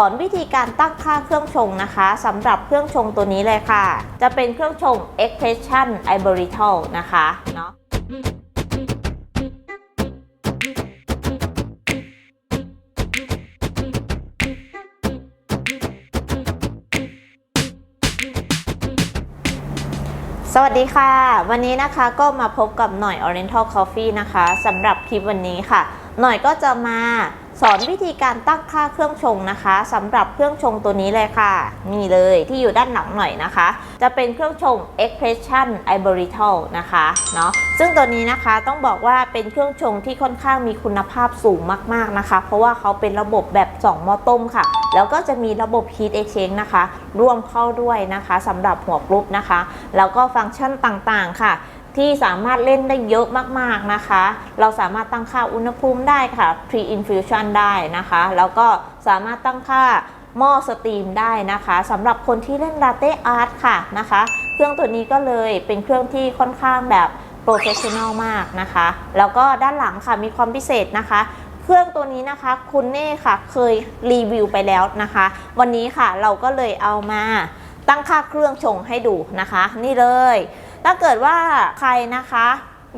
สอนวิธีการตั้งค่าเครื่องชงนะคะสำหรับเครื่องชงตัวนี้เลยค่ะ จะเป็นเครื่องชง Expression i b o r i t a l นะคะเนาะสวัสดีค่ะ วันนี้นะคะก็มาพบกับหน่อย Oriental Coffee นะคะสำหรับคลิปวันนี้ค่ะ หน่อยก็จะมา สอนวิธีการตั้งค่าเครื่องชงนะคะสำหรับเครื่องชงตัวนี้เลยค่ะ นี่เลยที่อยู่ด้านหลังหน่อยนะคะ จะเป็นเครื่องชง Expression i b o r i t a l นะคะเนาะซึ่งตัวนี้นะคะต้องบอกว่าเป็นเครื่องชงที่ค่อนข้างมีคุณภาพสูงมากๆนะคะ เพราะว่าเขาเป็นระบบแบบ 2 หม้อต้มค่ะ แล้วก็จะมีระบบ Heat Exchange นะคะ ร่วมเข้าด้วยนะคะสำหรับหัวกรุ๊ปนะคะ แล้วก็ฟังก์ชันต่างๆค่ะ ที่สามารถเล่นได้เยอะมากๆนะคะ เราสามารถตั้งค่าอุณหภูมิได้ค่ะ pre infusion ได้นะคะ แล้วก็สามารถตั้งค่าหม้อสตรีมได้นะคะสำหรับคนที่เล่น latte art ค่ะนะคะ เครื่องตัวนี้ก็เลยเป็นเครื่องที่ค่อนข้างแบบ professional มากนะคะ แล้วก็ด้านหลังค่ะมีความพิเศษนะคะ เครื่องตัวนี้นะคะคุณเน่ค่ะเคยรีวิวไปแล้วนะคะ วันนี้ค่ะเราก็เลยเอามาตั้งค่าเครื่องชงให้ดูนะคะ นี่เลย ถ้าเกิดว่าใครนะคะ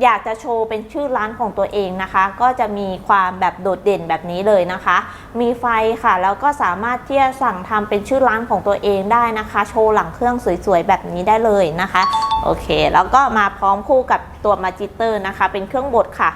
อยากจะโชว์เป็นชื่อร้านของตัวเองนะคะ ก็จะมีความแบบโดดเด่นแบบนี้เลยนะคะ มีไฟค่ะ แล้วก็สามารถที่จะสั่งทำเป็นชื่อร้านของตัวเองได้นะคะ โชว์หลังเครื่องสวยๆแบบนี้ได้เลยนะคะ โอเค แล้วก็มาพร้อมคู่กับตัวมาจิเตอร์นะคะ เป็นเครื่องบดค่ะ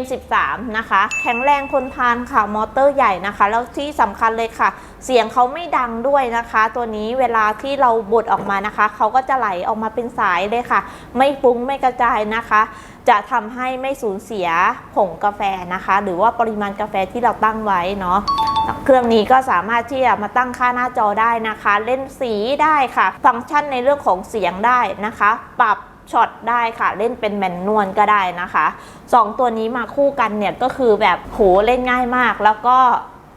M13 นะคะ แข็งแรงทนทานค่ะ มอเตอร์ใหญ่นะคะ แล้วที่สำคัญเลยค่ะ เสียงเขาไม่ดังด้วยนะคะ ตัวนี้เวลาที่เราบดออกมานะคะ เขาก็จะไหลออกมาเป็นสายเลยค่ะ ไม่ฟุ้งไม่กระจายนะคะ จะทำให้ไม่สูญเสียผงกาแฟนะคะ หรือว่าปริมาณกาแฟที่เราตั้งไว้เนาะเครื่องนี้ก็สามารถที่จะมาตั้งค่าหน้าจอได้นะคะ เล่นสีได้ค่ะ ฟังก์ชันในเรื่องของเสียงได้นะคะ ปรับ ช็อตได้ค่ะ เล่นเป็นแมนนวลก็ได้นะคะสองตัวนี้มาคู่กันเนี่ยก็คือแบบโหเล่นง่ายมาก แล้วก็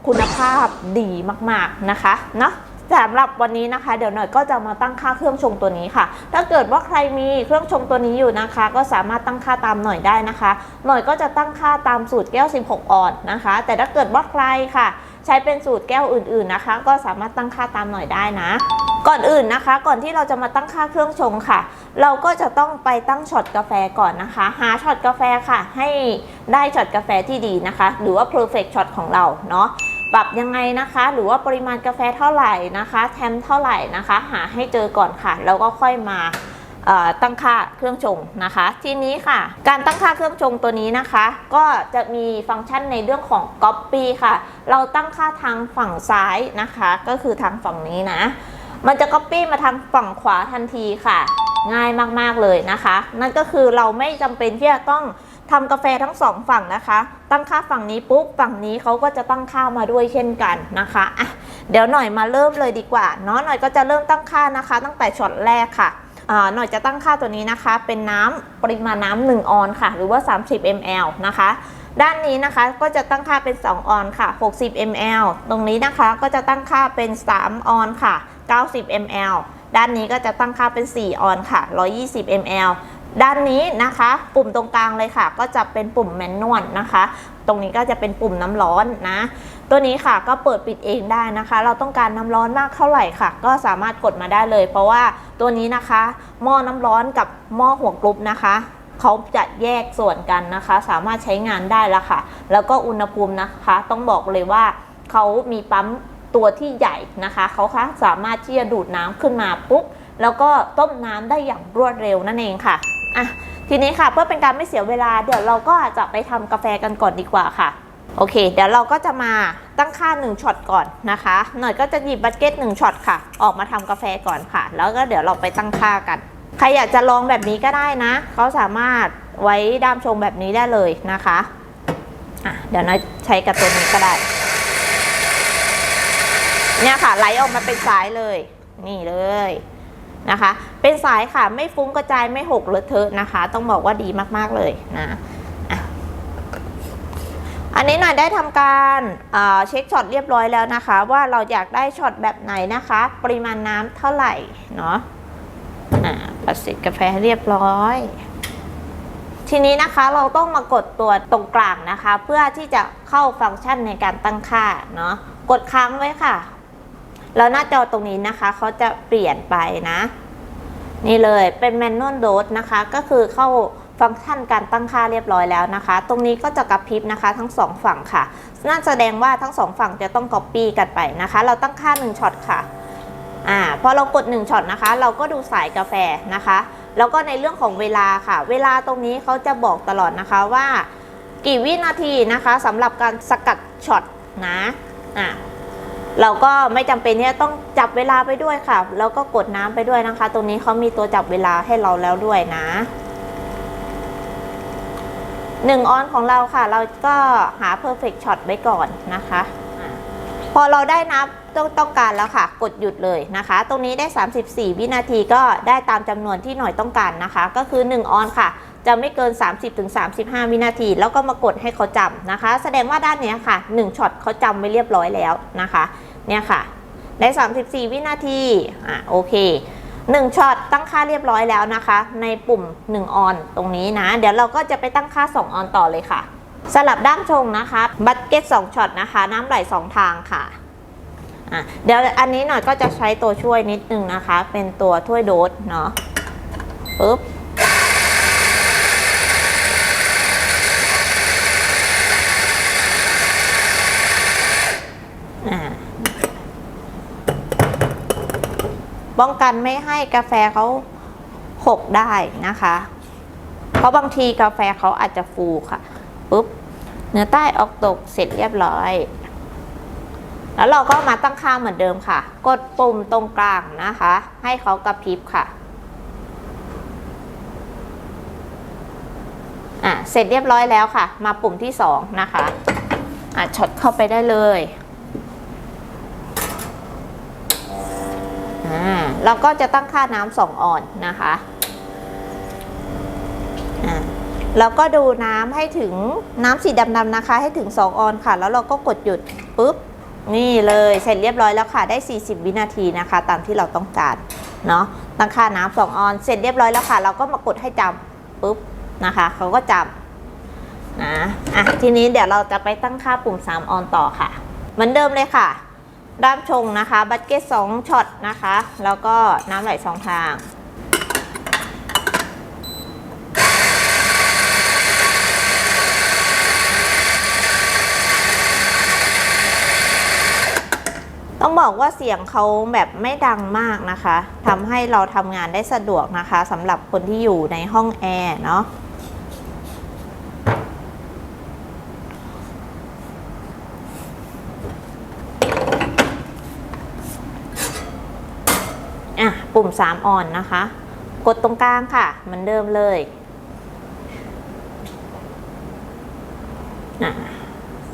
คุณภาพดีมากๆนะคะเนาะสำหรับวันนี้นะคะ เดี๋ยวหน่อยก็จะมาตั้งค่าเครื่องชงตัวนี้ค่ะ ถ้าเกิดว่าใครมีเครื่องชงตัวนี้อยู่นะคะ ก็สามารถตั้งค่าตามหน่อยได้นะคะ หน่อยก็จะตั้งค่าตามสูตรแก้ว 16 ออนนะคะ แต่ถ้าเกิดว่าใครค่ะ ใช้เป็นสูตรแก้วอื่นๆนะคะ ก็สามารถตั้งค่าตามหน่อยได้นะ ก่อนอื่นนะคะ ก่อนที่เราจะมาตั้งค่าเครื่องชงค่ะ เราก็จะต้องไปตั้งช็อตกาแฟก่อนนะคะ หาช็อตกาแฟค่ะ ให้ได้ช็อตกาแฟที่ดีนะคะ หรือว่า perfect shot ของเราเนาะปรับยังไงนะคะ หรือว่าปริมาณกาแฟเท่าไหร่นะคะ แทมเท่าไหร่นะคะ หาให้เจอก่อนค่ะ แล้วก็ค่อยมา ตั้งค่าเครื่องชงนะคะ ทีนี้ค่ะ การตั้งค่าเครื่องชงตัวนี้นะคะ ก็จะมีฟังก์ชันในเรื่องของ Copy ค่ะ เราตั้งค่าทางฝั่งซ้ายนะคะ ก็คือทางฝั่งนี้นะ มันจะ Copy มาทางฝั่งขวาทันทีค่ะ ง่ายมากๆเลยนะคะ นั่นก็คือเราไม่จำเป็นที่จะต้องทำกาแฟทั้งสองฝั่งนะคะ ตั้งค่าฝั่งนี้ปุ๊บฝั่งนี้เขาก็จะตั้งค่ามาด้วยเช่นกันนะคะอะเดี๋ยวหน่อยมาเริ่มเลยดีกว่าเนาะหน่อยก็จะเริ่มตั้งค่านะคะ ตั้งแต่ช็อตแรกค่ะ หน่อยจะตั้งค่าตัวนี้นะคะ เป็นน้ำปริมาณน้ำ1ออนค่ะ หรือว่า 30 ml นะคะ ด้านนี้นะคะก็จะตั้งค่าเป็น 2 ออนค่ะ 60 ml ตรงนี้นะคะก็จะตั้งค่าเป็น 3 ออนค่ะ 90 ml ด้านนี้ก็จะตั้งค่าเป็น 4 ออนค่ะ 120 ml ด้านนี้นะคะ ปุ่มตรงกลางเลยค่ะ ก็จะเป็นปุ่มแมนนวลนะคะ ตรงนี้ก็จะเป็นปุ่มน้ำร้อนนะ ตัวนี้ค่ะก็เปิดปิดเองได้นะคะ เราต้องการน้ำร้อนมากเท่าไหร่ค่ะ ก็สามารถกดมาได้เลย เพราะว่าตัวนี้นะคะหม้อน้ำร้อนกับหม้อหัวกรุ๊ปนะคะเขาจะแยกส่วนกันนะคะ สามารถใช้งานได้แล้วค่ะ แล้วก็อุณหภูมินะคะ ต้องบอกเลยว่าเขามีปั๊มตัวที่ใหญ่นะคะเขาคะสามารถที่จะดูดน้ำขึ้นมาปุ๊บแล้วก็ต้มน้ำได้อย่างรวดเร็วนั่นเองค่ะอะทีนี้ค่ะเพื่อเป็นการไม่เสียเวลาเดี๋ยวเราก็จะไปทำกาแฟกันก่อนดีกว่าค่ะ โอเค เดี๋ยวเราก็จะมาตั้งค่า 1ช็อตก่อนนะคะ หน่อยก็จะหยิบบัตเก็ต1ช็อตค่ะ ออกมาทำกาแฟก่อนค่ะ แล้วก็เดี๋ยวเราไปตั้งค่ากัน ใครอยากจะลองแบบนี้ก็ได้นะ เขาสามารถไว้ด้ามชงแบบนี้ได้เลยนะคะะเดี๋ยวน้อยใช้กับตัวนี้ก็ได้ เนี่ยค่ะไหลออกมาเป็นสายเลย นี่เลยนะคะ เป็นสายค่ะไม่ฟุ้งกระจายไม่หกเลอะเทอะนะคะ ต้องบอกว่าดีมากๆเลยนะ อันนี้หน่อยได้ทำการเช็คช็อตเรียบร้อยแล้วนะคะ ว่าเราอยากได้ช็อตแบบไหนนะคะ ปริมาณน้ำเท่าไหร่เนาะประสิทธิ์กาแฟเรียบร้อย ทีนี้นะคะเราต้องมากดตัวตรงกลางนะคะ เพื่อที่จะเข้าฟังก์ชันในการตั้งค่าเนาะกดค้างไว้ค่ะ แล้วหน้าจอตรงนี้นะคะเขาจะเปลี่ยนไปนะ นี่เลยเป็นแมนนวลโดสนะคะ ก็คือเข้า ฟังก์ชันการตั้งค่าเรียบร้อยแล้วนะคะ ตรงนี้ก็จะกระพริบนะคะ ทั้งสองฝั่งค่ะนั่นแสดงว่าทั้งสองฝั่งจะต้อง copy กันไปนะคะ เราตั้งค่า1ช็อตค่ะอ่าพอเรากด1ช็อตนะคะ เราก็ดูสายกาแฟนะคะ แล้วก็ในเรื่องของเวลาค่ะ เวลาตรงนี้เขาจะบอกตลอดนะคะว่า กี่วินาทีนะคะสำหรับการสกัดช็อตนะอะเราก็ไม่จำเป็นที่จะต้องจับเวลาไปด้วยค่ะ แล้วก็กดน้ำไปด้วยนะคะ ตรงนี้เขามีตัวจับเวลาให้เราแล้วด้วยนะ หนึ่งออนของเราค่ะ เราก็หา perfect shot ไว้ก่อนนะคะ พอเราได้นับต้องต้องการแล้วค่ะ กดหยุดเลยนะคะ ตรงนี้ได้ 34 วินาทีก็ได้ตามจำนวนที่หน่อยต้องการนะคะ ก็คือ 1 ออนค่ะ จะไม่เกิน 30-35 วินาที แล้วก็มากดให้เขาจำนะคะ แสดงว่าด้านนี้ค่ะ1ช็อตเขาจำไว้เรียบร้อยแล้วนะคะ เนี่ยค่ะ ได้ 34 วินาที อะโอเค 1ช็อตตั้งค่าเรียบร้อยแล้วนะคะ ในปุ่ม 1 ออนตรงนี้นะ เดี๋ยวเราก็จะไปตั้งค่า 2 ออนต่อเลยค่ะ สลับด้ามชงนะคะบัตเก็ต2ช็อตนะคะ น้ำไหล 2 ทางค่ะเดี๋ยวอันนี้หน่อยก็จะใช้ตัวช่วยนิดนึงนะคะ เป็นตัวถ้วยโดสเนาะปึ๊บ ป้องกันไม่ให้กาแฟเขาหกได้นะคะ เพราะบางทีกาแฟเขาอาจจะฟูค่ะปุ๊บเนื้อใต้ออกตกเสร็จเรียบร้อย แล้วเราก็มาตั้งค่าเหมือนเดิมค่ะ กดปุ่มตรงกลางนะคะ ให้เขากระพริบค่ะอะ เสร็จเรียบร้อยแล้วค่ะ มาปุ่มที่สองนะคะอะช็อตเข้าไปได้เลย อ่า เราก็จะตั้งค่าน้ำสองออนนะคะอ่าเราก็ดูน้ำให้ถึงน้ำสีดำๆนะคะ ให้ถึง 2 ออนค่ะ แล้วเราก็กดหยุดปุ๊บนี่เลยเสร็จเรียบร้อยแล้วค่ะได้ 40 วินาทีนะคะ ตามที่เราต้องการเนาะตั้งค่าน้ำสองออน เสร็จเรียบร้อยแล้วค่ะ เราก็มากดให้จำปุ๊บนะคะเขาก็จำนะอะทีนี้เดี๋ยวเราจะไปตั้งค่าปุ่ม 3 ออนต่อค่ะ เหมือนเดิมเลยค่ะ ด้ามชงนะคะบัตเก็ต2ช็อตนะคะ แล้วก็น้ำไหลสองทางต้องบอกว่าเสียงเขาแบบไม่ดังมากนะคะทำให้เราทำงานได้สะดวกนะคะสำหรับคนที่อยู่ในห้องแอร์เนาะ อะ ปุ่ม 3ออนนะคะ กดตรงกลางค่ะเหมือนเดิมเลย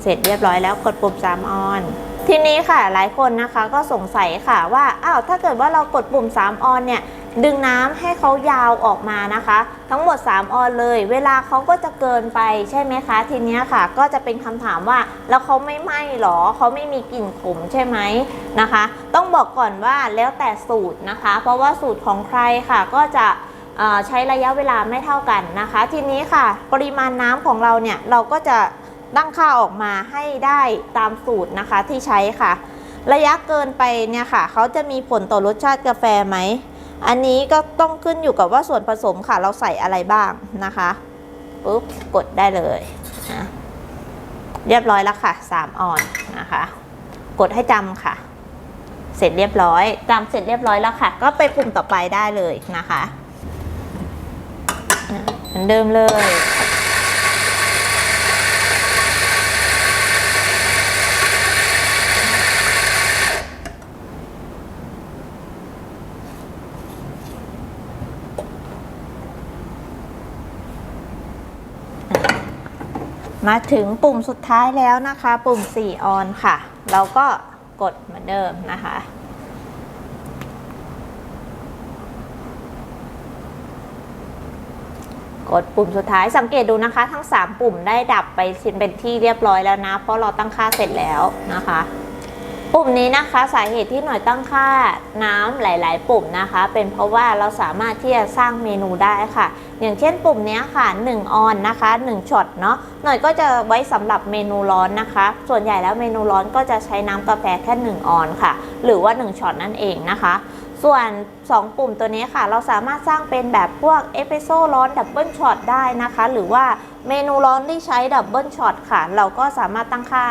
เสร็จเรียบร้อยแล้วกดปุ่ม 3 ออน ทีนี้ค่ะหลายคนนะคะก็สงสัยค่ะว่าอ้าวถ้าเกิดว่าเรากดปุ่ม 3 ออนเนี่ย ดึงน้ำให้เขายาวออกมานะคะ ทั้งหมด 3 ออนเลย เวลาเขาก็จะเกินไปใช่ไหมคะ ทีนี้ค่ะ ก็จะเป็นคำถามว่าแล้วเขาไม่ไหม้หรอเขาไม่มีกลิ่นขมใช่ไหมนะคะ ต้องบอกก่อนว่าแล้วแต่สูตรนะคะ เพราะว่าสูตรของใครค่ะก็จะใช้ระยะเวลาไม่เท่ากันนะคะ ทีนี้ค่ะ ปริมาณน้ำของเราเนี่ยเราก็จะตั้งค่าออกมาให้ได้ตามสูตรนะคะที่ใช้ค่ะ ระยะเกินไปเนี่ยค่ะเขาจะมีผลต่อรสชาติกาแฟไหม อันนี้ก็ต้องขึ้นอยู่กับว่าส่วนผสมค่ะเราใส่อะไรบ้างนะคะปุ๊บกดได้เลยนะเรียบร้อยแล้วค่ะ3ออนนะคะ กดให้จำค่ะ เสร็จเรียบร้อยจำเสร็จเรียบร้อยแล้วค่ะ ก็ไปปุ่มต่อไปได้เลยนะคะอะเหมือนเดิมเลย มาถึงปุ่มสุดท้ายแล้วนะคะ ปุ่ม 4 ออนค่ะ เราก็กดเหมือนเดิมนะคะ กดปุ่มสุดท้ายสังเกตดูนะคะ ทั้ง 3 ปุ่มได้ดับไปเป็นที่เรียบร้อยแล้วนะ เพราะเราตั้งค่าเสร็จแล้วนะคะ ปุ่มนี้นะคะสาเหตุที่หน่อยตั้งค่าน้ำหลาย ๆ ปุ่มนะคะ เป็นเพราะว่าเราสามารถที่จะสร้างเมนูได้ค่ะ อย่างเช่นปุ่มนี้ค่ะ1ออนนะคะ1ช็อตเนาะหน่อยก็จะไว้สำหรับเมนูร้อนนะคะ ส่วนใหญ่แล้วเมนูร้อนก็จะใช้น้ำกาแฟแค่1ออนค่ะ หรือว่า1ช็อตนั่นเองนะคะ ส่วน 2 ปุ่มตัวนี้ค่ะ เราสามารถสร้างเป็นแบบพวกเอสเปรสโซ่ร้อนดับเบิลช็อตได้นะคะ หรือว่าเมนูร้อนที่ใช้ดับเบิลช็อตค่ะ เราก็สามารถตั้งค่า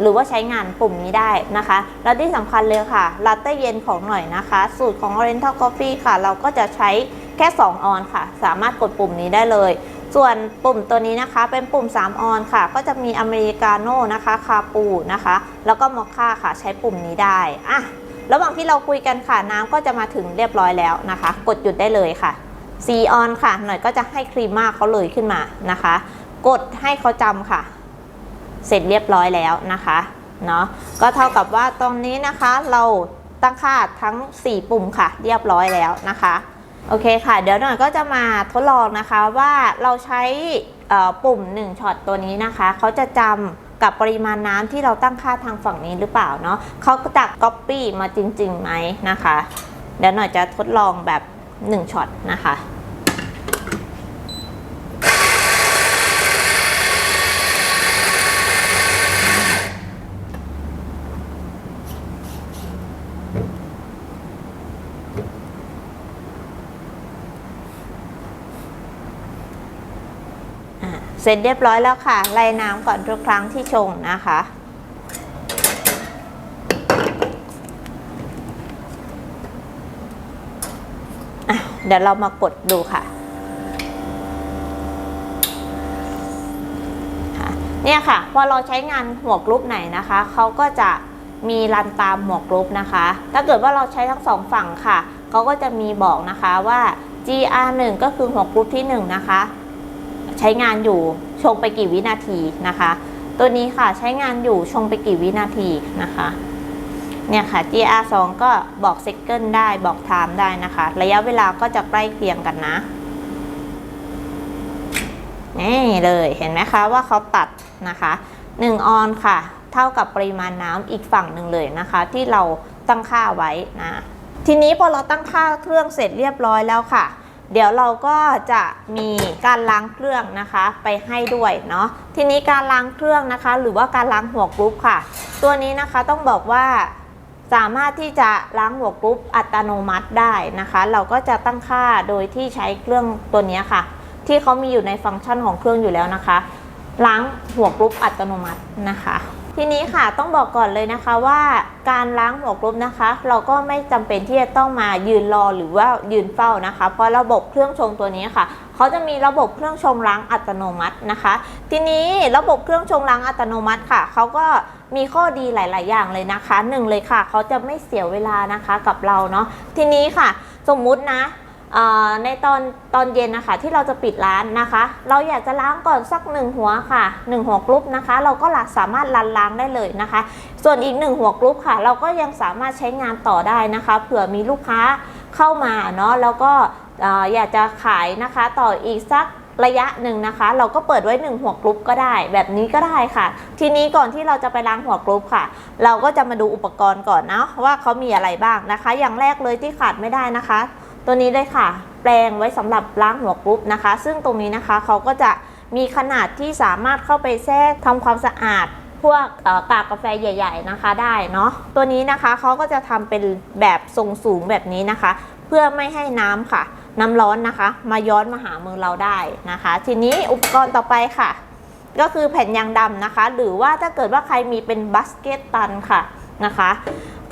หรือว่าใช้งานปุ่มนี้ได้นะคะ แล้วที่สำคัญเลยค่ะลาเต้เย็นของหน่อยนะคะ สูตรของ Oriental Coffee ค่ะ เราก็จะใช้แค่ 2 ออนค่ะ สามารถกดปุ่มนี้ได้เลย ส่วนปุ่มตัวนี้นะคะเป็นปุ่ม 3 ออนค่ะ ก็จะมีอเมริกาโน่นะคะคาปูนะคะ แล้วก็มอคค่าค่ะใช้ปุ่มนี้ได้อะระหว่างที่เราคุยกันค่ะน้ำก็จะมาถึงเรียบร้อยแล้วนะคะ กดหยุดได้เลยค่ะซีออนค่ะ หน่อยก็จะให้ครีมมาเขาเลยขึ้นมานะคะ กดให้เขาจำค่ะ เสร็จเรียบร้อยแล้วนะคะเนาะก็เท่ากับว่าตรงนี้นะคะเราตั้งค่าทั้ง 4 ปุ่มค่ะ เรียบร้อยแล้วนะคะโอเคค่ะ เดี๋ยวหน่อยก็จะมาทดลองนะคะว่าเราใช้เอ่อปุ่ม1ช็อตตัวนี้นะคะเขาจะจำกับปริมาณน้ำที่เราตั้งค่าทางฝั่งนี้หรือเปล่าเนาะเขาจะ copy มาจริงๆไหมนะคะ เดี๋ยวหน่อยจะทดลองแบบ1ช็อตนะคะ เสร็จเรียบร้อยแล้วค่ะ ไล่น้ำก่อนทุกครั้งที่ชงนะคะ เดี๋ยวเรามากดดูค่ะค่ะเนี่ยค่ะ พอเราใช้งานหัวกรุ๊ปไหนนะคะ เขาก็จะมีรันตามหัวกรุ๊ปนะคะ ถ้าเกิดว่าเราใช้ทั้งสองฝั่งค่ะ เขาก็จะมีบอกนะคะว่า GR1 ก็คือหัวกรุ๊ปที่ 1 นะคะ ใช้งานอยู่ชงไปกี่วินาทีนะคะ ตัวนี้ค่ะใช้งานอยู่ชงไปกี่วินาทีนะคะ เนี่ยค่ะ GR2 ก็บอกเซ c เกิลได้บอกไทม์ได้นะคะ ระยะเวลาก็จะใกล้เคียงกันนะนี่เลยเห็นไหมคะว่าเขาตัดนะคะ1ออนค่ะ เท่ากับปริมาณน้ำอีกฝั่งหนึ่งเลยนะคะ ที่เราตั้งค่าไว้นะทีนี้พอเราตั้งค่าเครื่องเสร็จเรียบร้อยแล้วค่ะ เดี๋ยวเราก็จะมีการล้างเครื่องนะคะไปให้ด้วยเนาะทีนี้การล้างเครื่องนะคะ หรือว่าการล้างหัวกรุ๊ปค่ะ ตัวนี้นะคะต้องบอกว่าสามารถที่จะล้างหัวกรุ๊ปอัตโนมัติได้นะคะ เราก็จะตั้งค่าโดยที่ใช้เครื่องตัวนี้ค่ะ ที่เขามีอยู่ในฟังก์ชันของเครื่องอยู่แล้วนะคะ ล้างหัวกรุ๊ปอัตโนมัตินะคะ ทีนี้ค่ะต้องบอกก่อนเลยนะคะว่าการล้างหัวกรุ๊ปนะคะ เราก็ไม่จำเป็นที่จะต้องมายืนรอหรือว่ายืนเฝ้านะคะ เพราะระบบเครื่องชงตัวนี้ค่ะเขาจะมีระบบเครื่องชงล้างอัตโนมัตินะคะ ทีนี้ระบบเครื่องชงล้างอัตโนมัติค่ะเขาก็มีข้อดีหลาย ๆ อย่างเลยนะคะหนึ่งเลยค่ะเขาจะไม่เสียเวลานะคะกับเราเนาะทีนี้ค่ะ สมมุตินะ ในตอนตอนเย็นนะคะที่เราจะปิดร้านนะคะ เราอยากจะล้างก่อนสักหนึ่งหัวค่ะหนึ่งหัวกรุ๊ปนะคะ เราก็สามารถรันล้างได้เลยนะคะ ส่วนอีกหนึ่งหัวกรุ๊ปค่ะ เราก็ยังสามารถใช้งานต่อได้นะคะเผื่อมีลูกค้าเข้ามาเนาะแล้วก็เอ่อยากจะขายนะคะต่ออีกสักระยะหนึ่งนะคะ เราก็เปิดไว้หนึ่งหัวกรุ๊ปก็ได้ แบบนี้ก็ได้ค่ะ ทีนี้ก่อนที่เราจะไปล้างหัวกรุ๊ปค่ะ เราก็จะมาดูอุปกรณ์ก่อนนะว่าเขามีอะไรบ้างนะคะ อย่างแรกเลยที่ขาดไม่ได้นะคะ ตัวนี้เลยค่ะ แปลงไว้สำหรับล้างหัวกรุ๊ปนะคะ ซึ่งตรงนี้นะคะเขาก็จะมีขนาดที่สามารถเข้าไปแทรกทำความสะอาดพวกกากกาแฟใหญ่ ๆนะคะได้เนาะตัวนี้นะคะเขาก็จะทำเป็นแบบทรงสูงแบบนี้นะคะ เพื่อไม่ให้น้ำค่ะ น้ำร้อนนะคะ มาย้อนมาหามือเราได้นะคะ ทีนี้อุปกรณ์ต่อไปค่ะ ก็คือแผ่นยางดำนะคะ หรือว่าถ้าเกิดว่าใครมีเป็นบัสเกตตันค่ะนะคะ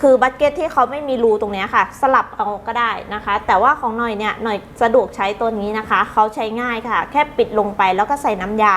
คือบัตเก็ตที่เขาไม่มีรูตรงนี้ค่ะ สลับเอาก็ได้นะคะ แต่ว่าของหน่อยเนี่ยหน่อยสะดวกใช้ตัวนี้นะคะ เขาใช้ง่ายค่ะ แค่ปิดลงไปแล้วก็ใส่น้ำยา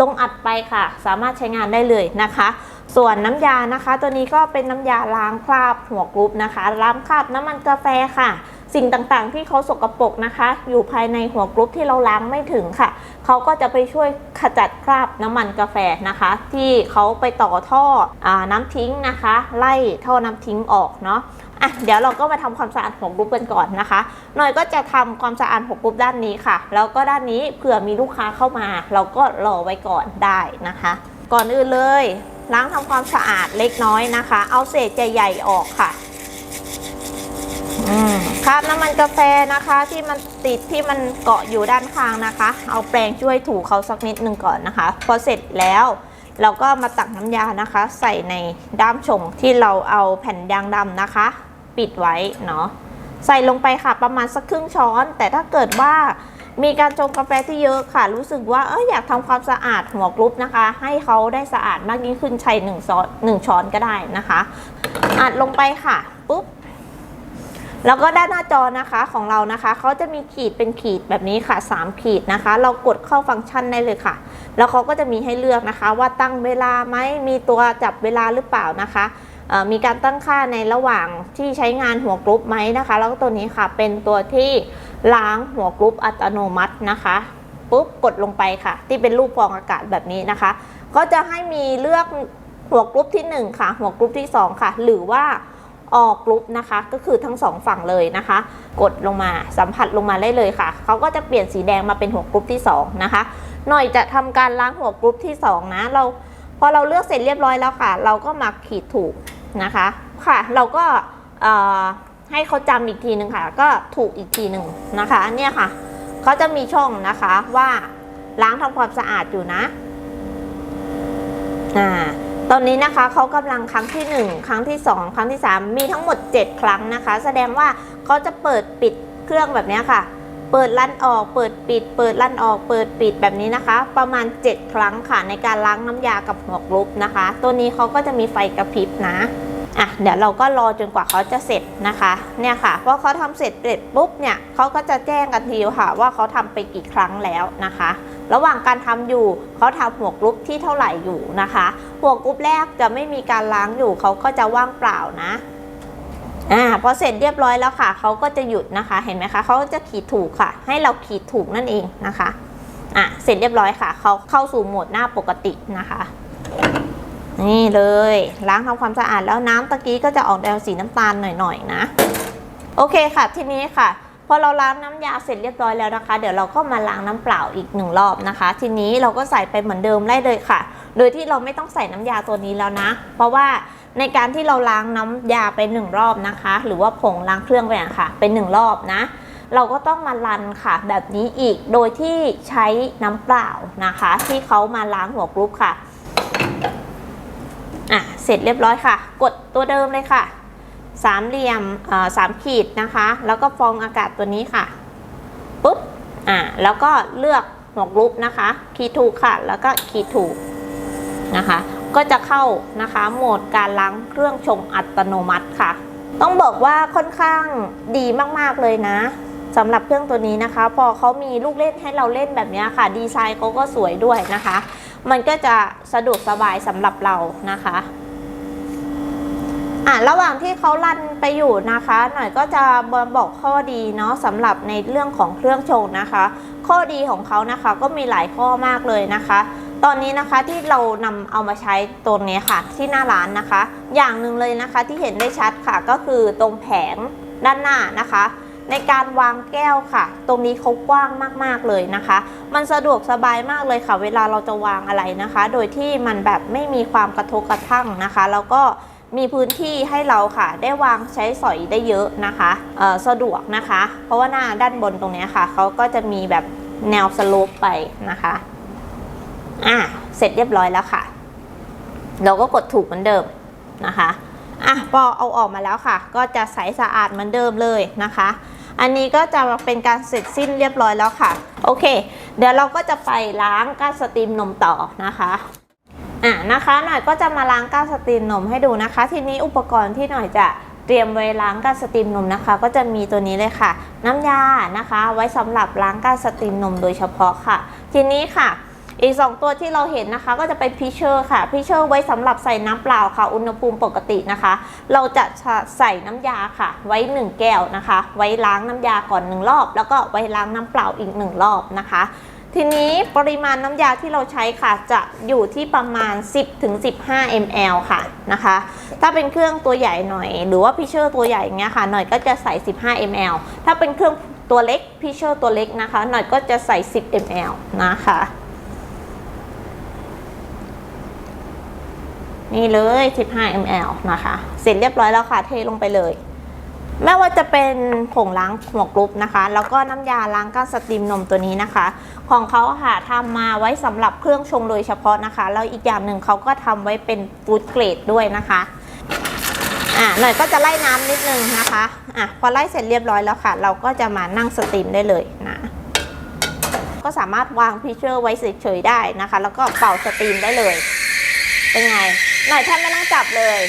ลงอัดไปค่ะ สามารถใช้งานได้เลยนะคะ ส่วนน้ำยานะคะ ตัวนี้ก็เป็นน้ำยาล้างคราบหัวกรุ๊ปนะคะ ล้างคราบน้ำมันกาแฟค่ะ สิ่งต่างๆ ที่เขาสกปรกนะคะ อยู่ภายในหัวกรุ๊ปที่เราล้างไม่ถึงค่ะ เขาก็จะไปช่วยขจัดคราบน้ำมันกาแฟนะคะ ที่เขาไปต่อท่ออน้ำทิ้งนะคะ ไล่ท่อน้ำทิ้งออกเนาะอะเดี๋ยวเราก็มาทำความสะอาดหัวกรุ๊ปกันก่อนนะคะหน่อยก็จะทำความสะอาดหัวกรุ๊ปด้านนี้ค่ะ แล้วก็ด้านนี้เผื่อมีลูกค้าเข้ามา เราก็รอไว้ก่อนได้นะคะ ก่อนอื่นเลยล้างทำความสะอาดเล็กน้อยนะคะ เอาเศษใหญ่ๆออกค่ะ คราบน้ำมันกาแฟนะคะที่มันติดที่มันเกาะอยู่ด้านข้างนะคะ เอาแปรงช่วยถูเขาสักนิดหนึ่งก่อนนะคะ พอเสร็จแล้วเราก็มาตักน้ำยานะคะ ใส่ในด้ามชงที่เราเอาแผ่นยางดำนะคะ ปิดไว้เนาะใส่ลงไปค่ะประมาณสักครึ่งช้อน แต่ถ้าเกิดว่ามีการชงกาแฟที่เยอะค่ะ รู้สึกว่าเอออยากทำความสะอาดหัวกรุ๊ปนะคะ ให้เขาได้สะอาดมากยิ่งขึ้นใช้หนึ่งช้อนหนึ่งช้อนก็ได้นะคะอัดลงไปค่ะปุ๊บ แล้วก็ด้านหน้าจอนะคะของเรานะคะเขาจะมีขีดเป็นขีดแบบนี้ค่ะ 3 ขีดนะคะ เรากดเข้าฟังก์ชันได้เลยค่ะ แล้วเขาก็จะมีให้เลือกนะคะ ว่าตั้งเวลาไหมมีตัวจับเวลาหรือเปล่านะคะมีการตั้งค่าในระหว่างที่ใช้งานหัวกรุ๊ปไหมนะคะ แล้วก็ตัวนี้ค่ะเป็นตัวที่ล้างหัวกรุ๊ปอัตโนมัตินะคะปุ๊บกดลงไปค่ะ ที่เป็นรูปฟองอากาศแบบนี้นะคะ ก็จะให้มีเลือกหัวกรุ๊ปที่หนึ่งค่ะ หัวกรุ๊ปที่สองค่ะ หรือว่า ออกกรุ๊ปนะคะ ก็คือทั้งสองฝั่งเลยนะคะ กดลงมาสัมผัสลงมาได้เลยค่ะ เขาก็จะเปลี่ยนสีแดงมาเป็นหัวกรุ๊ปที่2นะคะ หน่อยจะทำการล้างหัวกรุ๊ปที่2นะเราพอเราเลือกเสร็จเรียบร้อยแล้วค่ะ เราก็มาขีดถูกนะคะค่ะ เราก็ให้เขาจำอีกทีหนึ่งค่ะ ก็ถูกอีกทีหนึ่งนะคะเนี่ยค่ะเขาจะมีช่องนะคะว่าล้างทำความสะอาดอยู่นะอ่า ตอนนี้นะคะเขากำลังครั้งที่ 1 ครั้งที่ 2 ครั้งที่ 3 มีทั้งหมด 7 ครั้งนะคะ แสดงว่าเขาจะเปิดปิดเครื่องแบบนี้ค่ะ เปิดลั่นออกเปิดปิด เปิดลั่นออก เปิดปิดแบบนี้นะคะ ประมาณ 7 ครั้งค่ะในการล้างน้ำยากับหัวกรุ๊ปนะคะ ตัวนี้เขาก็จะมีไฟกระพริบนะ อะเดี๋ยวเราก็รอจนกว่าเขาจะเสร็จนะคะเนี่ยค่ะพอเขาทำเสร็จเสร็จปุ๊บเนี่ยเขาก็จะแจ้งกันทีค่ะ ว่าเขาทำไปกี่ครั้งแล้วนะคะ ระหว่างการทำอยู่เขาทำหัวกรุ๊ปที่เท่าไหร่อยู่นะคะหัวกรุ๊ปแรกจะไม่มีการล้างอยู่เขาก็จะว่างเปล่านะอ่าพอเสร็จเรียบร้อยแล้วค่ะเขาก็จะหยุดนะคะเห็นไหมคะเขาจะขีดถูกค่ะ ให้เราขีดถูกนั่นเองนะคะอะเสร็จเรียบร้อยค่ะเขาเข้าสู่โหมดหน้าปกตินะคะ นี่เลยล้างทำความสะอาดแล้วน้ำตะกี้ก็จะออกแนวสีน้ำตาลหน่อยๆนะ โอเคค่ะทีนี้ค่ะพอเราล้างน้ำยาเสร็จเรียบร้อยแล้วนะคะ เดี๋ยวเราก็มาล้างน้ำเปล่าอีกหนึ่งรอบนะคะ ทีนี้เราก็ใส่ไปเหมือนเดิมได้เลยค่ะ โดยที่เราไม่ต้องใส่น้ำยาตัวนี้แล้วนะ เพราะว่าในการที่เราล้างน้ำยาไปหนึ่งรอบนะคะ หรือว่าผงล้างเครื่องไปอะค่ะเป็นหนึ่งรอบนะเราก็ต้องมารันค่ะ แบบนี้อีกโดยที่ใช้น้ำเปล่านะคะ ที่เขามาล้างหัวกรุ๊ปค่ะ อะเสร็จเรียบร้อยค่ะ กดตัวเดิมเลยค่ะ สามเหลี่ยมสามขีดนะคะ แล้วก็ฟองอากาศตัวนี้ค่ะปุ๊บอ่าแล้วก็เลือกหัวกรุ๊ปนะคะ ขีดถูกค่ะ แล้วก็ขีดถูกนะคะ ก็จะเข้านะคะโหมดการล้างเครื่องชงอัตโนมัติค่ะ ต้องบอกว่าค่อนข้างดีมากๆเลยนะสำหรับเครื่องตัวนี้นะคะ พอเขามีลูกเล่นให้เราเล่นแบบนี้ค่ะ ดีไซน์เขาก็สวยด้วยนะคะ มันก็จะสะดวกสบายสำหรับเรานะคะอะระหว่างที่เขาลั่นไปอยู่นะคะ หน่อยก็จะบอกข้อดีเนาะสำหรับในเรื่องของเครื่องชงนะคะ ข้อดีของเขานะคะก็มีหลายข้อมากเลยนะคะ ตอนนี้นะคะที่เรานำเอามาใช้ตัวนี้ค่ะ ที่หน้าร้านนะคะ อย่างหนึ่งเลยนะคะที่เห็นได้ชัดค่ะก็คือตรงแผงด้านหน้านะคะ ในการวางแก้วค่ะ ตรงนี้เขากว้างมากๆเลยนะคะ มันสะดวกสบายมากเลยค่ะ เวลาเราจะวางอะไรนะคะ โดยที่มันแบบไม่มีความกระทบกระทั่งนะคะ แล้วก็มีพื้นที่ให้เราค่ะ ได้วางใช้สอยได้เยอะนะคะสะดวกนะคะ เพราะว่าหน้าด้านบนตรงนี้ค่ะเขาก็จะมีแบบแนวสโลปไปนะคะอะเสร็จเรียบร้อยแล้วค่ะ เราก็กดถูกเหมือนเดิมนะคะ อะพอเอาออกมาแล้วค่ะ ก็จะใสสะอาดเหมือนเดิมเลยนะคะ อันนี้ก็จะเป็นการเสร็จสิ้นเรียบร้อยแล้วค่ะ โอเค เดี๋ยวเราก็จะไปล้างก้านสตรีมนมต่อนะคะอะนะคะหน่อยก็จะมาล้างก้านสตรีมนมให้ดูนะคะ ทีนี้อุปกรณ์ที่หน่อยจะเตรียมไว้ล้างก้านสตรีมนมนะคะ ก็จะมีตัวนี้เลยค่ะ น้ำยานะคะ ไว้สำหรับล้างก้านสตรีมนมโดยเฉพาะค่ะ ทีนี้ค่ะ อีก 2 ตัวที่เราเห็นนะคะก็จะเป็นพิเชอร์ค่ะพิเชอร์ไว้สำหรับใส่น้ำเปล่าค่ะ อุณหภูมิปกตินะคะ เราจะใส่น้ำยาค่ะ ไว้ 1 แก้วนะคะ ไว้ล้างน้ำยาก่อน 1 รอบ แล้วก็ไว้ล้างน้ำเปล่าอีก 1 รอบนะคะทีนี้ปริมาณน้ำยาที่เราใช้ค่ะ จะอยู่ที่ประมาณ 10-15 ml ค่ะนะคะ ถ้าเป็นเครื่องตัวใหญ่หน่อย หรือว่าพิเชอร์ตัวใหญ่อย่างเงี้ยค่ะ หน่อยก็จะใส่ 15 ml ถ้าเป็นเครื่องตัวเล็กพิเชอร์ตัวเล็กนะคะ หน่อยก็จะใส่ 10 ml นะคะ นี่เลย 15 ml นะคะ เสร็จเรียบร้อยแล้วค่ะ เทลงไปเลย ไม่ว่าจะเป็นผงล้างหัวกรุ๊ปนะคะ แล้วก็น้ำยาล้างก้านสตรีมนมตัวนี้นะคะ ของเขาค่ะทำมาไว้สำหรับเครื่องชงโดยเฉพาะนะคะ แล้วอีกอย่างหนึ่งเขาก็ทำไว้เป็นฟู้ดเกรดด้วยนะคะ อะหน่อยก็จะไล่น้ำนิดนึงนะคะ อะพอไล่เสร็จเรียบร้อยแล้วค่ะ เราก็จะมานั่งสตรีมได้เลยนะก็สามารถวางพิเชอร์ไว้เฉยๆได้นะคะ แล้วก็เป่าสตรีมได้เลย เป็นไง หน่อยแทบไม่ต้องจับเลย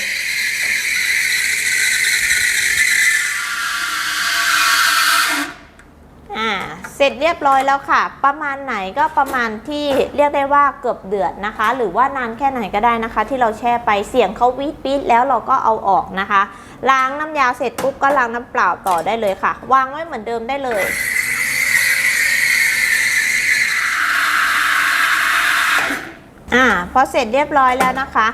อ่า เสร็จเรียบร้อยแล้วค่ะ ประมาณไหนก็ประมาณที่เรียกได้ว่าเกือบเดือดนะคะ หรือว่านานแค่ไหนก็ได้นะคะ ที่เราแช่ไปเสียงเขาวิดปิดแล้วเราก็เอาออกนะคะ ล้างน้ำยาเสร็จปุ๊บก็ล้างน้ำเปล่าต่อได้เลยค่ะ วางไว้เหมือนเดิมได้เลยอ่าพอเสร็จเรียบร้อยแล้วนะคะ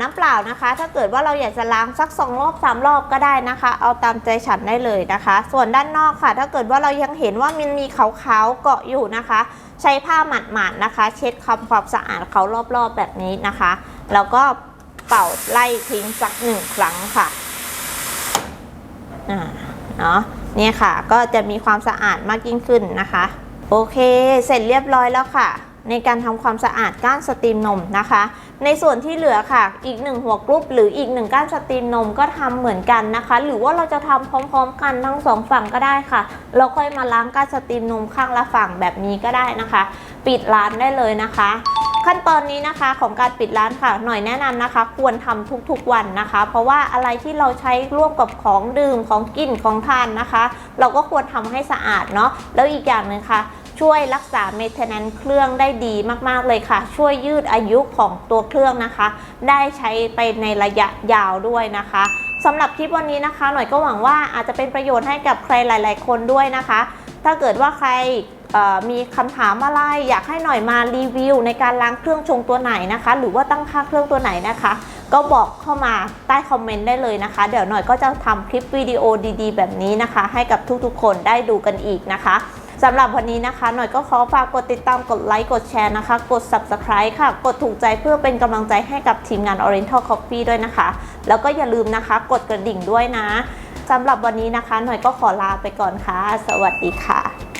น้ำเปล่านะคะ ถ้าเกิดว่าเราอยากจะล้างสัก 2 รอบ 3 รอบก็ได้นะคะ เอาตามใจฉันได้เลยนะคะ ส่วนด้านนอกค่ะ ถ้าเกิดว่าเรายังเห็นว่ามันมีขาวๆเกาะอยู่นะคะ ใช้ผ้าหมาดๆนะคะ เช็ดคำความสะอาดเขารอบๆแบบนี้นะคะ แล้วก็เป่าไล่ทิ้งสักหนึ่งครั้งค่ะอ่าเนาะเนี่ยค่ะก็จะมีความสะอาดมากยิ่งขึ้นนะคะ โอเค เสร็จเรียบร้อยแล้วค่ะ ในการทำความสะอาดก้านสตรีมนมนะคะ ในส่วนที่เหลือค่ะ อีกหนึ่งหัวกรุ๊ปหรืออีกหนึ่งก้านสตรีมนมก็ทำเหมือนกันนะคะ หรือว่าเราจะทำพร้อมๆ กันทั้งสองฝั่งก็ได้ค่ะ เราค่อยมาล้างก้านสตรีมนมข้างละฝั่งแบบนี้ก็ได้นะคะ ปิดร้านได้เลยนะคะ ขั้นตอนนี้นะคะของการปิดร้านค่ะ หน่อยแนะนำนะคะ ควรทำทุกๆวันนะคะ เพราะว่าอะไรที่เราใช้ร่วมกับของดื่มของกินของทานนะคะ เราก็ควรทำให้สะอาดเนาะแล้วอีกอย่างหนึ่งค่ะ ช่วยรักษา maintenance เครื่องได้ดีมากๆเลยค่ะ ช่วยยืดอายุของตัวเครื่องนะคะ ได้ใช้ไปในระยะยาวด้วยนะคะสำหรับคลิปวันนี้นะคะ หน่อยก็หวังว่าอาจจะเป็นประโยชน์ให้กับใครหลาย ๆ คนด้วยนะคะ ถ้าเกิดว่าใครมีคำถามอะไรอยากให้หน่อยมารีวิว ในการล้างเครื่องชงตัวไหนนะคะ หรือว่าตั้งค่าเครื่องตัวไหนนะคะ ก็บอกเข้ามาใต้คอมเมนต์ได้เลยนะคะ เดี๋ยวหน่อยก็จะทำคลิปวิดีโอดี ๆ แบบนี้นะคะ ให้กับทุกๆ คนได้ดูกันอีกนะคะ สำหรับวันนี้นะคะ หน่อยก็ขอฝากกดติดตามกดไลค์กดแชร์นะคะ กด subscribe ค่ะ กดถูกใจเพื่อเป็นกำลังใจให้กับทีมงาน Oriental Coffee ด้วยนะคะ แล้วก็อย่าลืมนะคะ กดกระดิ่งด้วยนะสำหรับวันนี้นะคะ หน่อยก็ขอลาไปก่อนค่ะ สวัสดีค่ะ